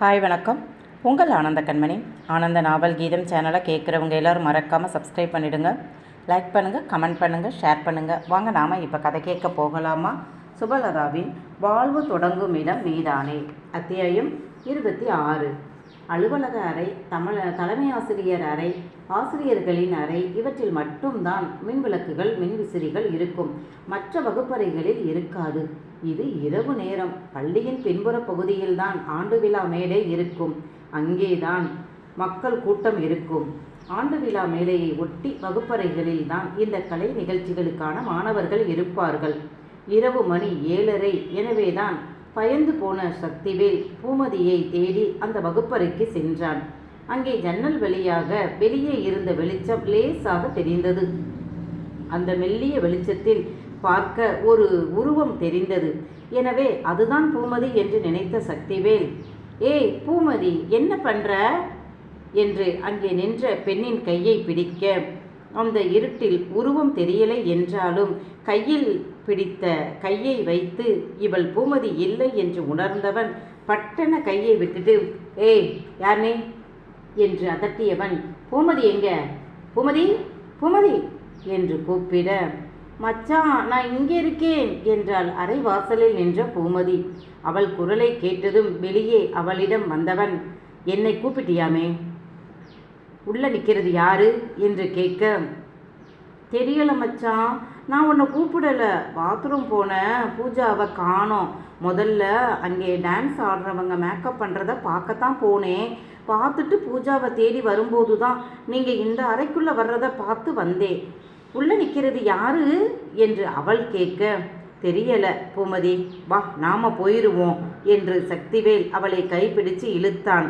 Hi வணக்கம். உங்கள் ஆனந்த கண்மணி. ஆனந்த நாவல் கீதம் சேனலை கேட்குறவங்க எல்லோரும் மறக்காமல் சப்ஸ்கிரைப் பண்ணிவிடுங்க லைக் பண்ணுங்கள் கமெண்ட் பண்ணுங்கள் ஷேர் பண்ணுங்கள் வாங்க நாம் இப்போ கதை கேட்க போகலாமா? சுபலதாவின் வாழ்வு தொடங்கும் இடம் மீதானே அத்தியாயம் இருபத்தி ஆறு. அலுவலக அறை தமிழ தலைமை ஆசிரியர் அறை ஆசிரியர்களின் அறை இவற்றில் மட்டும்தான் மின்விளக்குகள் மின்விசிறிகள் இருக்கும். மற்ற வகுப்பறைகளில் இருக்காது. இது இரவு நேரம். பள்ளியின் பின்புற பகுதியில்தான் ஆண்டு விழா மேடை இருக்கும். அங்கேதான் மக்கள் கூட்டம் இருக்கும். ஆண்டு விழா மேலையை ஒட்டி வகுப்பறைகளில் தான் இந்த கலை நிகழ்ச்சிகளுக்கான மாணவர்கள் இருப்பார்கள். இரவு மணி ஏழரை. எனவேதான் பயந்து போன சக்திவேல் பூமதியை தேடி அந்த வகுப்பறைக்கு சென்றான். அங்கே ஜன்னல் வழியாக வெளியே இருந்த வெளிச்சம் லேசாக தெரிந்தது. அந்த மெல்லிய வெளிச்சத்தில் பார்க்க ஒரு உருவம் தெரிந்தது. எனவே அதுதான் பூமதி என்று நினைத்த சக்திவேல். ஏய் பூமதி என்ன பண்ற? என்று அங்கே நின்ற பெண்ணின் கையை பிடிக்க. அந்த இருட்டில் உருவம் தெரியலை என்றாலும் கையில் பிடித்த கையை வைத்து இவள் பூமதி இல்லை என்று உணர்ந்தவன் பட்டன கையை விட்டுட்டு ஏய் யார்னே என்று அதட்டியவன் பூமதி எங்க? பூமதி பூமதி என்று கூப்பிட மச்சான் நான் இங்கே இருக்கேன் என்றாள் அரை வாசலில் நின்ற பூமதி. அவள் குரலை கேட்டதும் வெளியே அவளிடம் வந்தவன் என்னை கூப்பிட்டியாமே? உள்ள நிற்கிறது யாரு? என்று கேட்க தெரியல மச்சான் நான் உன்னை கூப்பிடல. பாத்ரூம் போனேன் பூஜாவை காணோம். முதல்ல அங்கே டான்ஸ் ஆடுறவங்க மேக்கப் பண்ணுறத பார்க்கத்தான் போனேன். பார்த்துட்டு பூஜாவை தேடி வரும்போது தான் நீங்கள் இந்த அறைக்குள்ளே வர்றதை பார்த்து வந்தேன் உள்ளே நிற்கிறது யாரு? என்று அவள் கேட்க தெரியல பூமதி வா நாம போயிடுவோம் என்று சக்திவேல் அவளை கைப்பிடித்து இழுத்தான்.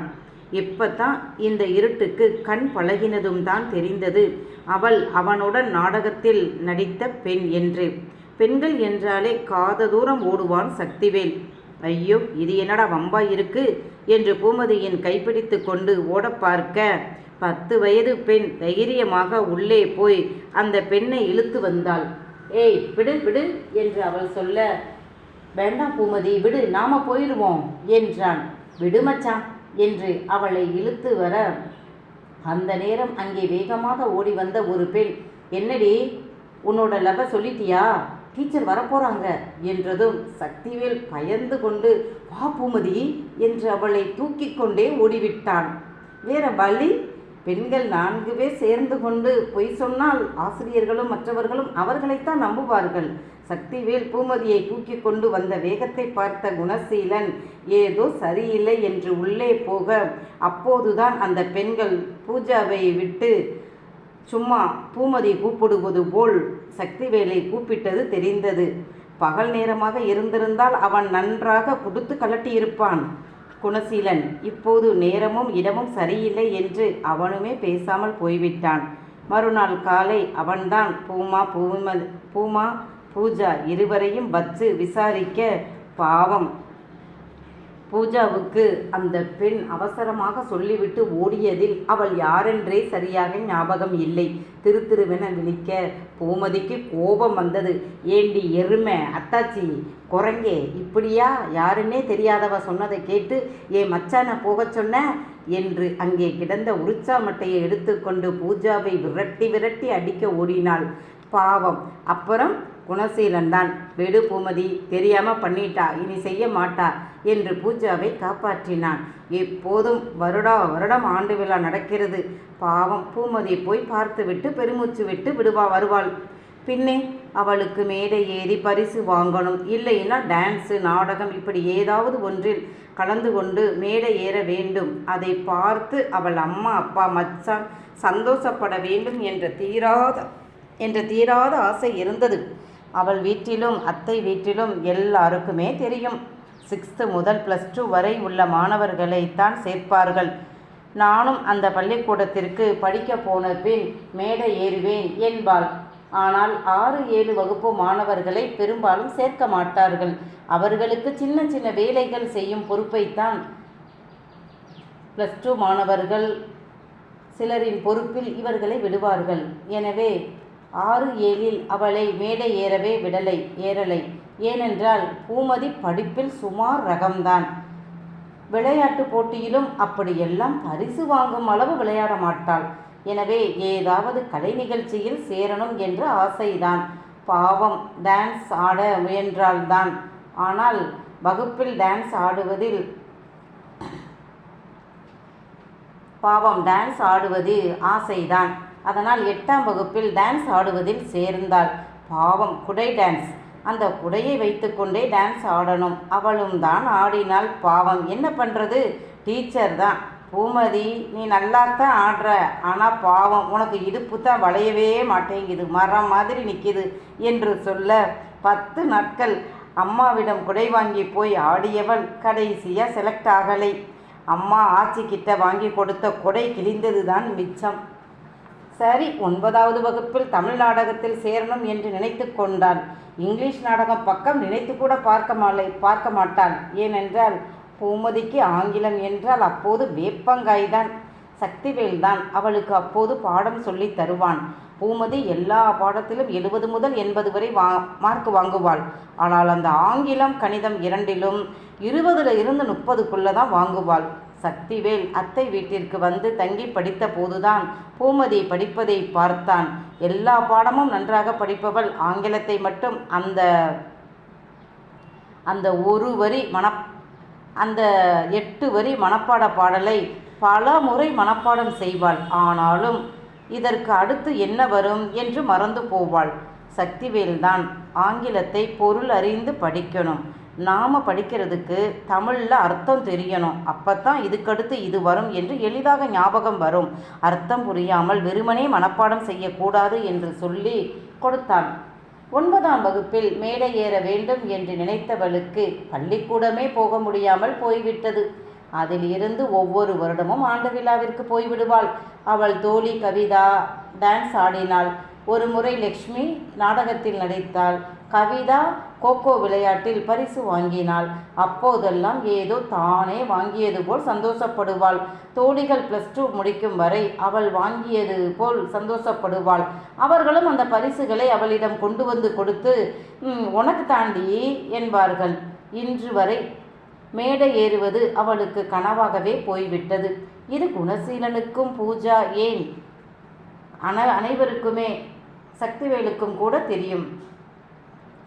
இப்பத்தான் இந்த இருட்டுக்கு கண் பழகினதும் தான் தெரிந்தது. அவள் அவனுடன் நாடகத்தில் நடித்த பெண் என்று. பெண்கள் என்றாலே காத தூரம் ஓடுவான் சக்திவேல். ஐயோ இது என்னடா வம்பா இருக்கு? என்று பூமதியின் கைப்பிடித்து கொண்டு ஓட பார்க்க பத்து வயது பெண் தைரியமாக உள்ளே போய் அந்த பெண்ணை இழுத்து வந்தாள். ஏய் விடு விடு என்று அவள் சொல்ல வேண்டாம் பூமதி விடு நாம போயிடுவோம் என்றான். விடு மச்சான் என்று அவளை இழுத்து வர அந்த நேரம் அங்கே வேகமாக ஓடி வந்த ஒரு பெண் என்னடி உன்னோட லவ சொல்லிட்டியா? டீச்சர் வரப்போறாங்க என்றதும் சக்திவேல் பயந்து கொண்டு வா பூமதி என்று அவளை தூக்கி கொண்டே ஓடிவிட்டான். வேற வழி பெண்கள் நான்கு பேர் சேர்ந்து கொண்டு பொய் சொன்னால் ஆசிரியர்களும் மற்றவர்களும் அவர்களைத்தான் நம்புவார்கள். சக்திவேல் பூமதியை தூக்கி கொண்டு வந்த வேகத்தை பார்த்த குணசீலன் ஏதோ சரியில்லை என்று உள்ளே போக அப்போதுதான் அந்த பெண்கள் பூஜாவை விட்டு சும்மா பூமதி கூப்பிடுவது போல் சக்திவேலை கூப்பிட்டது தெரிந்தது. பகல் நேரமாக இருந்திருந்தால் அவன் நன்றாக குடுத்து கலட்டியிருப்பான் குணசீலன் இப்போது நேரமும் இடமும் சரியில்லை என்று அவனுமே பேசாமல் போய்விட்டான். மறுநாள் காலை அவன்தான் பூமா பூம பூமா பூஜா இருவரையும் வச்சு விசாரிக்க பாவம் பூஜாவுக்கு அந்த பெண் அவசரமாக சொல்லிவிட்டு ஓடியதில் அவள் யாரென்றே சரியாக ஞாபகம் இல்லை. திரு திருவென விழிக்க பூமதிக்கு கோபம் வந்தது. ஏண்டி எருமை அத்தாச்சி குரங்கே இப்படியா? யாருன்னே தெரியாதவ சொன்னதை கேட்டு ஏ மச்சான போகச் சொன்ன? என்று அங்கே கிடந்த உரிச்சா மட்டையை எடுத்துக்கொண்டு பூஜாவை விரட்டி விரட்டி அடிக்க ஓடினாள். பாவம். அப்புறம் குணசீலன் தான் வெடு பூமதி தெரியாம பண்ணிட்டா இனி செய்ய மாட்டா என்று பூஜாவை காப்பாற்றினான். எப்போதும் வருடா வருடம் ஆண்டு விழா நடக்கிறது. பாவம் பூமதி போய் பார்த்துவிட்டு பெருமூச்சு விட்டு விடுவா வருவாள். பின்னே அவளுக்கு மேடை ஏறி பரிசு வாங்கணும். இல்லைன்னா டான்ஸு நாடகம் இப்படி ஏதாவது ஒன்றில் கலந்து கொண்டு மேடை ஏற வேண்டும். அதை பார்த்து அவள் அம்மா அப்பா மச்சான் சந்தோஷப்பட வேண்டும் என்ற தீராத என்ற தீராத ஆசை இருந்தது. அவள் வீட்டிலும் அத்தை வீட்டிலும் எல்லாருக்குமே தெரியும். சிக்ஸ்த்து முதல் ப்ளஸ் டூ வரை உள்ள மாணவர்களைத்தான் சேர்ப்பார்கள். நானும் அந்த பள்ளிக்கூடத்திற்கு படிக்க போன பின் மேடை ஏறுவேன் என்பாள். ஆனால் ஆறு ஏழு வகுப்பு மாணவர்களை பெரும்பாலும் சேர்க்க மாட்டார்கள். அவர்களுக்கு சின்ன சின்ன வேலைகள் செய்யும் பொறுப்பைத்தான் ப்ளஸ் டூ மாணவர்கள் சிலரின் பொறுப்பில் இவர்களை விடுவார்கள். எனவே ஆறு ஏழில் அவளை மேடை ஏறவே விடலை ஏறலை. ஏனென்றால் பூமதி படிப்பில் சுமார் ரகம்தான். விளையாட்டு போட்டியிலும் அப்படியெல்லாம் பரிசு வாங்கும் அளவு விளையாட மாட்டாள். எனவே ஏதாவது கலை நிகழ்ச்சியில் சேரணும் என்ற ஆசைதான். பாவம் டான்ஸ் ஆட முயன்றால்தான் ஆனால் வகுப்பில் டான்ஸ் ஆடுவதில் பாவம் டான்ஸ் ஆடுவது ஆசைதான். அதனால் எட்டாம் வகுப்பில் டான்ஸ் ஆடுவதில் சேர்ந்தாள். பாவம் குடை டான்ஸ் அந்த குடையை வைத்துக்கொண்டே டான்ஸ் ஆடணும். அவளும் தான் ஆடினாள். பாவம் என்ன பண்ணுறது டீச்சர் தான். பூமதி நீ நல்லாத்தான் ஆடுற. ஆனால் பாவம் உனக்கு இடுப்பு தான் வளையவே மாட்டேங்குது. மரம் மாதிரி நிற்கிது என்று சொல்ல பத்து நாட்கள் அம்மாவிடம் குடை வாங்கி போய் ஆடியவள் கடைசியாக செலக்ட் ஆகலை. அம்மா ஆச்சிக்கிட்ட வாங்கி கொடுத்த கொடை கிழிந்தது தான் மிச்சம். சரி ஒன்பதாவது வகுப்பில் தமிழ் நாடகத்தில் சேரணும் என்று நினைத்து கொண்டாள் இங்கிலீஷ் நாடகம் பக்கம் நினைத்து கூட பார்க்க மாலை பார்க்க மாட்டாள். ஏனென்றால் பூமதிக்கு ஆங்கிலம் என்றால் அப்போது வேப்பங்காய்தான் சக்திவேல் தான் அவளுக்கு அப்போது பாடம் சொல்லி தருவான். பூமதி எல்லா பாடத்திலும் எழுபது முதல் எண்பது வரை வா மார்க் வாங்குவாள். ஆனால் அந்த ஆங்கிலம் கணிதம் இரண்டிலும் இருபதுல இருந்து முப்பதுக்குள்ளே தான் வாங்குவாள். சக்திவேல் அத்தை வீட்டிற்கு வந்து தங்கி படித்த போதுதான் பூமதி படிப்பதை பார்த்தான். எல்லா பாடமும் நன்றாக படிப்பவள் ஆங்கிலத்தை மட்டும் அந்த அந்த ஒரு வரி மன அந்த எட்டு வரி மனப்பாட பாடலை பல முறை மனப்பாடம் செய்வாள். ஆனாலும் இதற்கு அடுத்து என்ன வரும் என்று மறந்து போவாள். சக்திவேல்தான் ஆங்கிலத்தை பொருள் அறிந்து படிக்கணும். நாம் படிக்கிறதுக்கு தமிழில் அர்த்தம் தெரியணும். அப்போ தான் இதுக்கடுத்து இது வரும் என்று எளிதாக ஞாபகம் வரும். அர்த்தம் புரியாமல் வெறுமனே மனப்பாடம் செய்யக்கூடாது என்று சொல்லி கொடுத்தான். ஒன்பதாம் வகுப்பில் மேடை ஏற வேண்டும் என்று நினைத்தவளுக்கு பள்ளிக்கூடமே போக முடியாமல் போய்விட்டது. அதில் இருந்து ஒவ்வொரு வருடமும் ஆண்டு விழாவிற்கு போய்விடுவாள். அவள் தோழி கவிதா டான்ஸ் ஆடினாள். ஒரு முறை லக்ஷ்மி நாடகத்தில் நடித்தாள். கவிதா கோகோ விளையாட்டில் பரிசு வாங்கினாள். அப்போதெல்லாம் ஏதோ தானே வாங்கியது போல் சந்தோஷப்படுவாள். தோழிகள் ப்ளஸ் டூ முடிக்கும் வரை அவள் வாங்கியது போல் சந்தோஷப்படுவாள். அவர்களும் அந்த பரிசுகளை அவளிடம் கொண்டு வந்து கொடுத்து உனக்கு தாண்டி என்பார்கள். இன்று வரை மேடை ஏறுவது அவளுக்கு கனவாகவே போய்விட்டது. இது குணசீலனுக்கும் பூஜா ஏன்? அன அனைவருக்குமே சக்திவேலுக்கும் கூட தெரியும்.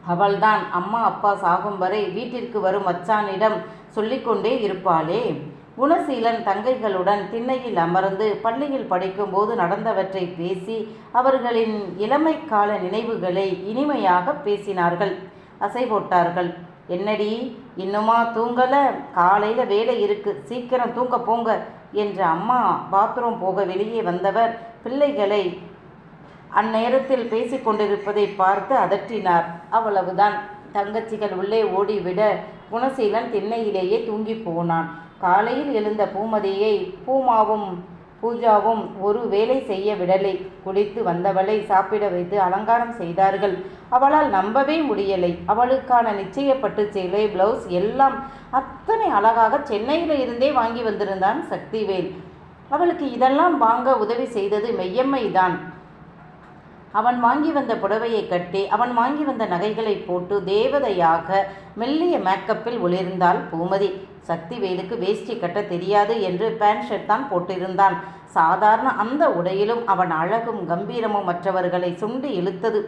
அவள்தான். அம்மா அப்பா சாகும் வரை வீட்டிற்கு வரும் மச்சானிடம் சொல்லிக்கொண்டே இருப்பாளே. குணசீலன் தங்கைகளுடன் திண்ணையில் அமர்ந்து பள்ளியில் படிக்கும்போது நடந்தவற்றை பேசி அவர்களின் இளமை கால நினைவுகளை இனிமையாக பேசினார்கள். அசை போட்டார்கள். என்னடி இன்னுமா தூங்கல? காலையில் வேலை இருக்கு. சீக்கிரம் தூங்க போங்க என்ற அம்மா பாத்ரூம் போக வெளியே வந்தவர் பிள்ளைகளை அந்நேரத்தில் பேசிக் கொண்டிருப்பதை பார்த்து அதட்டினார். அவ்வளவுதான். தங்கச்சிகள் உள்ளே ஓடிவிட குணசீலன் திண்ணையிலேயே தூங்கி போனான். காலையில் எழுந்த பூமதியை பூமாவும் பூஜாவும் ஒரு வேலை செய்ய விடலை. குளித்து வந்தவளை சாப்பிட வைத்து அலங்காரம் செய்தார்கள். அவளால் நம்பவே முடியலை. அவளுக்கான நிச்சயப்பட்டு சேலை பிளவுஸ் எல்லாம் அத்தனை அழகாக சென்னையில் இருந்தே வாங்கி வந்திருந்தான் சக்திவேல். அவளுக்கு இதெல்லாம் வாங்க உதவி செய்தது மெய்யம்மை தான் அவன் வாங்கி வந்த புடவையை கட்டி அவன் வாங்கி வந்த நகைகளை போட்டு தேவதையாக மெல்லிய மேக்கப்பில் ஒளிர்ந்தாள் பூமதி. சக்திவேலுக்கு வேஷ்டி கட்ட தெரியாது என்று பேண்ட் ஷர்ட் தான் போட்டிருந்தான். சாதாரண அந்த உடையிலும் அவன் அழகும் கம்பீரமும் மற்றவர்களை சுண்டி இழுத்தது.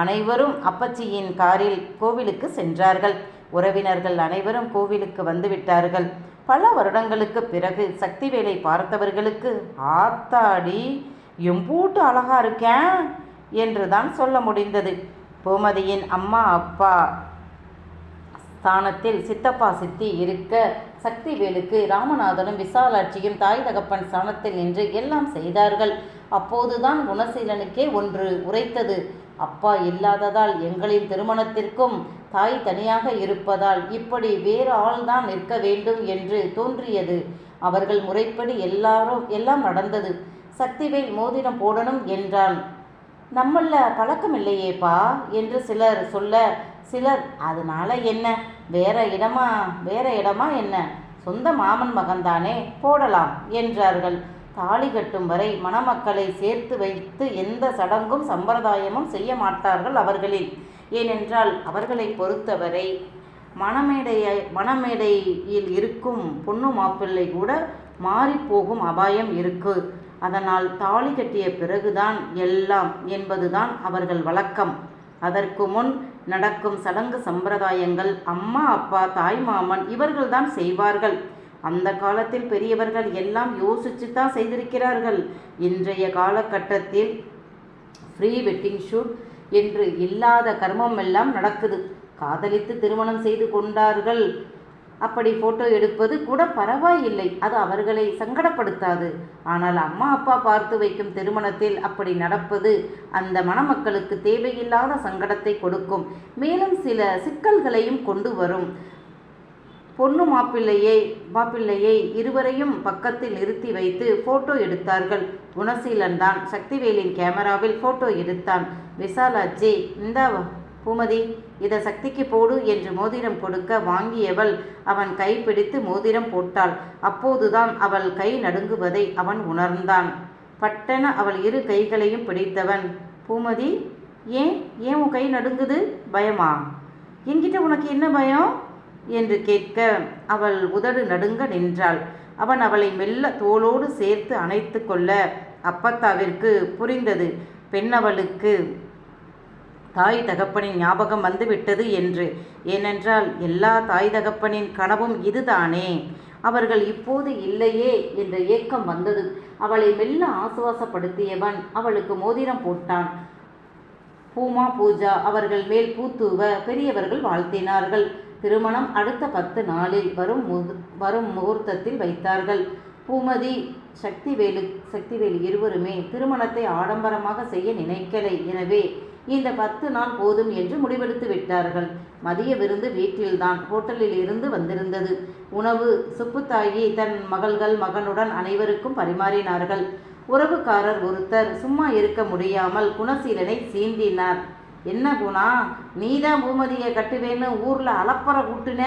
அனைவரும் அப்பச்சியின் காரில் கோவிலுக்கு சென்றார்கள். உறவினர்கள் அனைவரும் கோவிலுக்கு வந்துவிட்டார்கள். பல வருடங்களுக்கு பிறகு சக்திவேலை பார்த்தவர்களுக்கு ஆத்தாடி எம்பூட்டு அழகா இருக்கேன் என்று தான் சொல்ல முடிந்தது. பூமதியின் அம்மா அப்பா ஸ்தானத்தில் சித்தப்பா சித்தி இருக்க சக்திவேலுக்கு ராமநாதனும் விசாலாட்சியும் தாய் தகப்பன் ஸ்தானத்தில் நின்று எல்லாம் செய்தார்கள். அப்போதுதான் குணசீலனுக்கே ஒன்று உரைத்தது. அப்பா இல்லாததால் எங்களின் திருமணத்திற்கும் தாய் தனியாக இருப்பதால் இப்படி வேறு ஆள்தான் நிற்க வேண்டும் என்று தோன்றியது. அவர்கள் முறைப்படி எல்லாரும் எல்லாம் நடந்தது. சக்திவேல் மோதிரம் போடணும் என்றான். நம்மள பழக்கம் இல்லையேப்பா என்று சிலர் சொல்ல சிலர் அதனால என்ன? வேற இடமா வேற இடமா என்ன? சொந்த மாமன் மகன்தானே? போடலாம் என்றார்கள். தாலி கட்டும் வரை மணமக்களை சேர்த்து வைத்து எந்த சடங்கும் சம்பிரதாயமும் செய்ய மாட்டார்கள் அவர்களில். ஏனென்றால் அவர்களை பொறுத்தவரை மணமேடையை மணமேடையில் இருக்கும் பொண்ணு மாப்பிள்ளை கூட மாறிப்போகும் அபாயம் இருக்கு. அதனால் தாலி கட்டிய பிறகுதான் எல்லாம் என்பதுதான் அவர்கள் வழக்கம். அதற்கு முன் நடக்கும் சடங்கு சம்பிரதாயங்கள் அம்மா அப்பா தாய் மாமன் இவர்கள்தான் செய்வார்கள். அந்த காலத்தில் பெரியவர்கள் எல்லாம் யோசிச்சு தான் செய்திருக்கிறார்கள். இன்றைய காலகட்டத்தில் ஃப்ரீ வெட்டிங் ஷூட் என்று இல்லாத கர்மம் எல்லாம் நடக்குது. காதலித்து திருமணம் செய்து கொண்டார்கள். அப்படி ஃபோட்டோ எடுப்பது கூட பரவாயில்லை. அது அவர்களை சங்கடப்படுத்தாது. ஆனால் அம்மா அப்பா பார்த்து வைக்கும் திருமணத்தில் அப்படி நடப்பது அந்த மணமக்களுக்கு தேவையில்லாத சங்கடத்தை கொடுக்கும். மேலும் சில சிக்கல்களையும் கொண்டு வரும். பொண்ணு மாப்பிள்ளையை மாப்பிள்ளையை இருவரையும் பக்கத்தில் நிறுத்தி வைத்து போட்டோ எடுத்தார்கள். குணசீலன் தான் சக்திவேலின் கேமராவில் போட்டோ எடுத்தான். விசாலாஜி இந்த பூமதி இதை சக்திக்கு போடு என்று மோதிரம் கொடுக்க வாங்கியவள் அவன் கை பிடித்து மோதிரம் போட்டாள். அப்போதுதான் அவள் கை நடுங்குவதை அவன் உணர்ந்தான். பட்டென அவள் இரு கைகளையும் பிடித்தவன் பூமதி ஏன் ஏன் உன் கை நடுங்குது? பயமா? என்கிட்ட உனக்கு என்ன பயம்? என்று கேட்க அவள் உதடு நடுங்க நின்றாள். அவன் அவளை மெல்ல தோளோடு சேர்த்து அணைத்து கொள்ள அப்பத்தாவிற்கு புரிந்தது. பெண்ணவளுக்கு தாய் தகப்பனின் ஞாபகம் வந்துவிட்டது என்று. ஏனென்றால் எல்லா தாய் தகப்பனின் கனவும் இதுதானே. அவர்கள் இப்போது இல்லையே என்ற ஏக்கம் வந்தது. அவளை மெல்ல ஆசுவாசப்படுத்தியவன் அவளுக்கு மோதிரம் போட்டான். பூமா பூஜா அவர்கள் மேல் பூத்துவ பெரியவர்கள் வாழ்த்தினார்கள். திருமணம் அடுத்த பத்து நாளில் வரும் வரும் முகூர்த்தத்தில் வைத்தார்கள். பூமதி சக்திவேலு சக்திவேலு இருவருமே திருமணத்தை ஆடம்பரமாக செய்ய நினைக்கலை. எனவே இந்த பத்து நாள் போதும் என்று முடிவெடுத்து விட்டார்கள். மதிய விருந்து வீட்டில்தான் ஹோட்டலில் இருந்து வந்திருந்தது. உணவு சுப்புத்தாயி தன் மகள்கள் மகனுடன் அனைவருக்கும் பரிமாறினார்கள். உறவுக்காரர் ஒருத்தர் சும்மா இருக்க முடியாமல் குணசீலனை சீண்டினார். என்ன குணா நீதான் பூமதியை கட்டுவேன்னு ஊரில் அலப்பற கூட்டுன?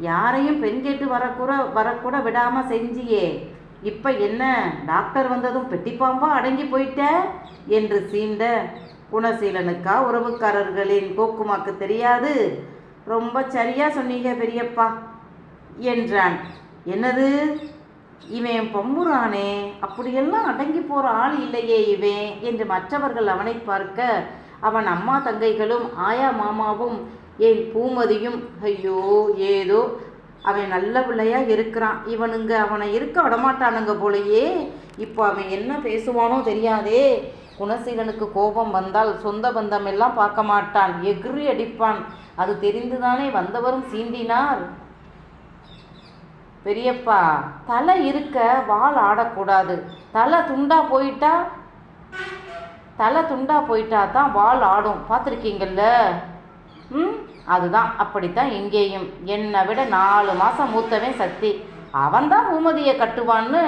யாரையும் பெண் கேட்டு வரக்கூட வரக்கூட விடாம செஞ்சியே. இப்ப என்ன டாக்டர் வந்ததும் பெட்டிப்பாம்பா அடங்கி போயிட்ட? என்று சீண்ட குணசீலனுக்கா? உறவுக்காரர்களின் கோக்குமாக்கு தெரியாது. ரொம்ப சரியாக சொன்னீங்க பெரியப்பா என்றான். என்னது? இவன் பம்புரானே அப்படியெல்லாம் அடங்கி போகிற ஆள் இல்லையே இவன் என்று மற்றவர்கள் அவனை பார்க்க அவன் அம்மா தங்கைகளும் ஆயா மாமாவும் என் பூமதியும் ஐயோ ஏதோ அவன் நல்ல பிள்ளையா இருக்கிறான். இவனுங்க அவனை இருக்க விடமாட்டானுங்க போலயே. இப்போ அவன் என்ன பேசுவானோ தெரியாதே. குணசீலனுக்கு கோபம் வந்தால் சொந்த பந்தம் எல்லாம் பார்க்க மாட்டான் எகிரி அடிப்பான். அது தெரிந்துதானே வந்தவரும் சீண்டினார்? பெரியப்பா தலை இருக்க வால் ஆடக்கூடாது. தலை துண்டா போயிட்டா? தலை துண்டா போயிட்டா தான் வால் ஆடும். பார்த்துருக்கீங்கல்ல? ம் அதுதான் அப்படித்தான் இங்கேயும் என்னை விட நாலு மாதம் மூத்தவன் சக்தி. அவன்தான் பூமதியை கட்டுவான்னு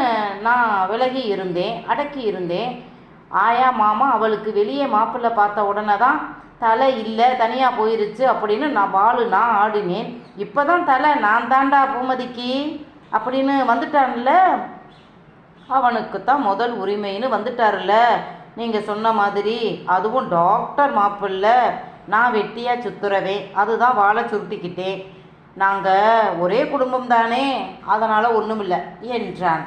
நான் விலகி இருந்தேன் அடக்கி இருந்தேன். ஆயா மாமா அவளுக்கு வெளியே மாப்பிள்ளை பார்த்த உடனே தான் தலை இல்லை தனியாக போயிருச்சு அப்படின்னு நான் பாலு நான் ஆடினேன். இப்போ தான் தலை நான் தாண்டா பூமதிக்கு அப்படின்னு வந்துட்டான்ல. அவனுக்கு தான் முதல் உரிமைன்னு வந்துட்டார்ல நீங்கள் சொன்ன மாதிரி அதுவும் டாக்டர் மாப்பிள்ளை நான் வெட்டியாக சுத்துறவே அதுதான் வாழை சுருட்டிக்கிட்டேன். நாங்கள் ஒரே குடும்பம் தானே அதனால் ஒன்றுமில்லை என்றான்.